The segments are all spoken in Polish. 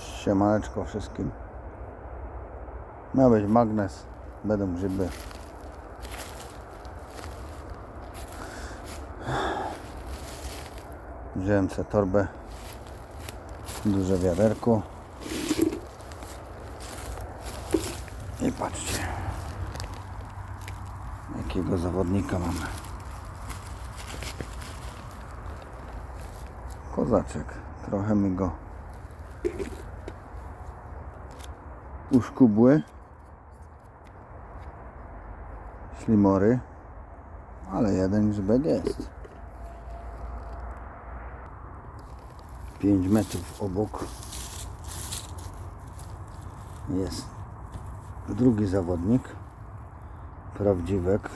Siemaneczko wszystkim. Miał być magnes, będą grzyby. Wziąłem sobie torbę, duże wiaderko. I patrzcie, jakiego zawodnika mamy. Kozaczek, trochę mi go uszkubły ślimory, ale jeden grzybek jest. 5 metrów obok jest drugi zawodnik, prawdziwek.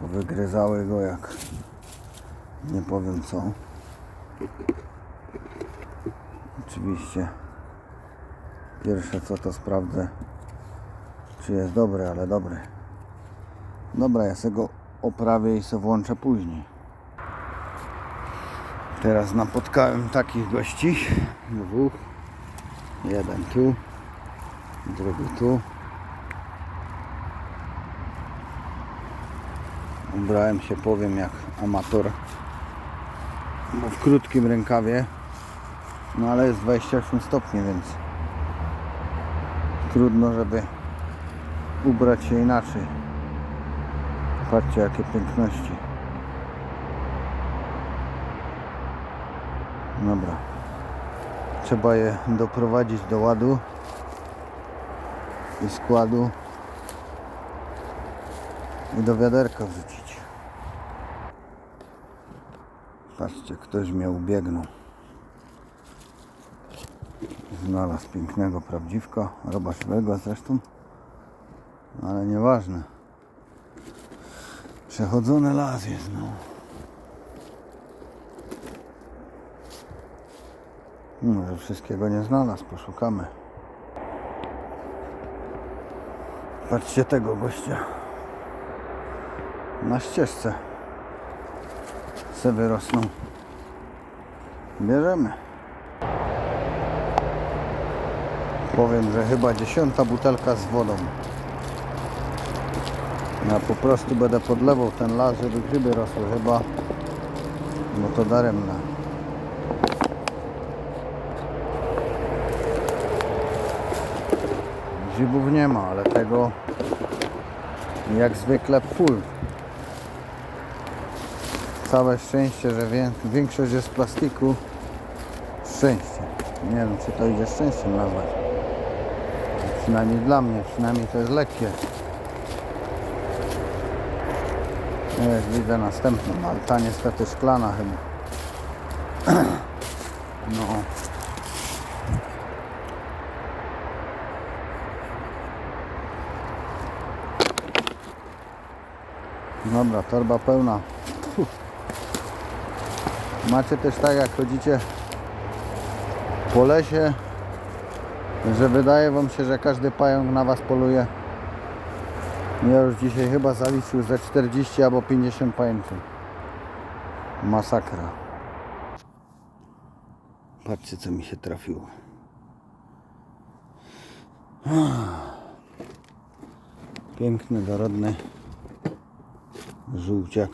Powygryzały go jak nie powiem co. Oczywiście pierwsze co to sprawdzę czy jest dobry, ale dobry. Dobra, ja sobie go oprawię i sobie włączę później. Teraz napotkałem takich gości. Dwóch. Jeden tu, drugi tu. Ubrałem się, powiem, jak amator. Bo w krótkim rękawie. No ale jest 28 stopni, więc trudno, żeby ubrać się inaczej. Patrzcie, jakie piękności. Dobra. Trzeba je doprowadzić do ładu i składu i do wiaderka wrzucić. Patrzcie, ktoś mnie ubiegnął. Znalazł pięknego prawdziwka, robaczowego zresztą, ale nieważne. Przechodzony las jest, no. Może wszystkiego nie znalazł, poszukamy. Patrzcie tego gościa. Na ścieżce se wyrosnął. Bierzemy. Powiem, że chyba dziesiąta butelka z wodą. Ja po prostu będę podlewał ten las, żeby grzyby rosły chyba. Bo to daremne. Grzybów nie ma, ale tego jak zwykle full. Całe szczęście, że większość jest z plastiku. Szczęście. Nie wiem, czy to idzie szczęściem nazwać. Przynajmniej dla mnie, przynajmniej to jest lekkie. Nie, widzę następną, ale ta niestety szklana chyba. No. Dobra, torba pełna. Fu. Macie też tak jak chodzicie po lesie, że wydaje wam się, że każdy pająk na was poluje. Ja już dzisiaj chyba zaliczył ze 40 albo 50 pajęczy. Masakra. Patrzcie co mi się trafiło. Piękny, dorodny żółciak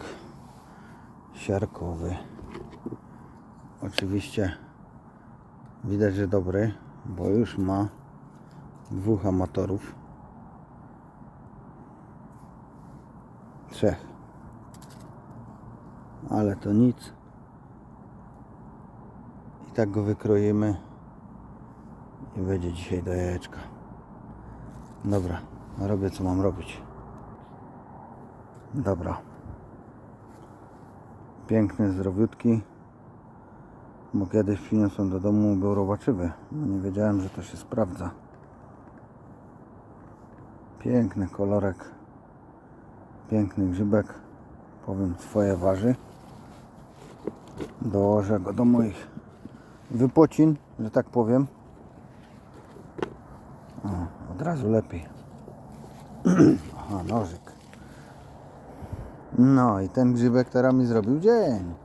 siarkowy. Oczywiście widać, że dobry, bo już ma dwóch amatorów. Trzech. Ale to nic. I tak go wykroimy i będzie dzisiaj do jajeczka. Dobra, robię co mam robić. Dobra. Piękny, zdrowiutki. Bo kiedyś przyniosłem do domu, był robaczywy. No nie wiedziałem, że to się sprawdza. Piękny kolorek. Piękny grzybek. Powiem, swoje waży. Dołożę go do moich wypocin, że tak powiem. O, od razu lepiej. Aha, nożyk. No i ten grzybek teraz mi zrobił dzień.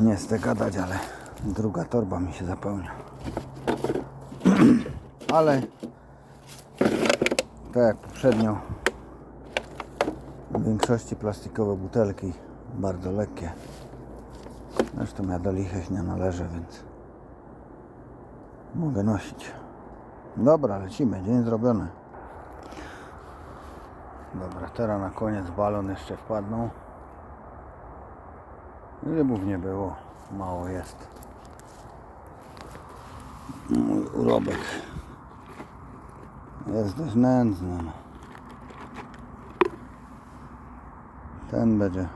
Nie chcę gadać, ale druga torba mi się zapełnia. ale tak jak poprzednio w większości plastikowe butelki bardzo lekkie. Zresztą ja do lichych nie należę, więc mogę nosić. Dobra, lecimy, dzień zrobiony. Dobra, teraz na koniec balon jeszcze wpadną. Rybów nie było, mało jest. Mój urobek jest dość nędzny. no. Ten będzie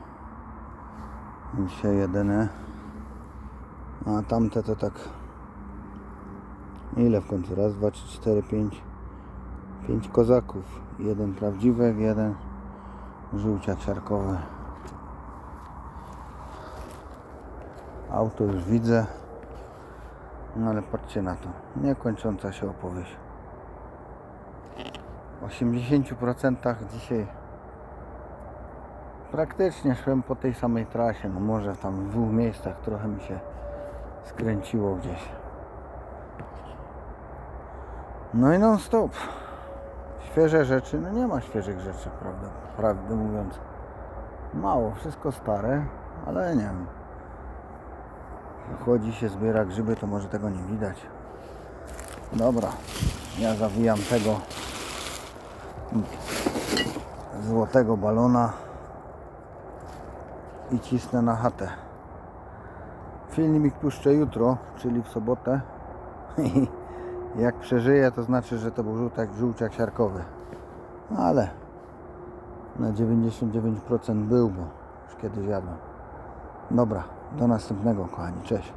dzisiaj jedyny. A tamte to tak. Ile w końcu? Raz, dwa, trzy, cztery, pięć. Pięć kozaków. Jeden prawdziwek, jeden żółciak siarkowy. Auto już widzę. No ale patrzcie na to. Niekończąca się opowieść. W 80% dzisiaj praktycznie szłem po tej samej trasie. No może tam w dwóch miejscach trochę mi się skręciło gdzieś. No i non stop. Świeże rzeczy, no nie ma świeżych rzeczy, prawda, prawdę mówiąc. Mało, wszystko stare, ale nie wiem. Chodzi się, zbiera grzyby, to może tego nie widać. Dobra, ja zawijam tego złotego balona i cisnę na chatę. Filmik puszczę jutro, czyli w sobotę. Jak przeżyję, to znaczy, że to był żółtek, żółciak siarkowy. Ale na 99% był, bo już kiedyś jadłem. Dobra, do następnego kochani, cześć.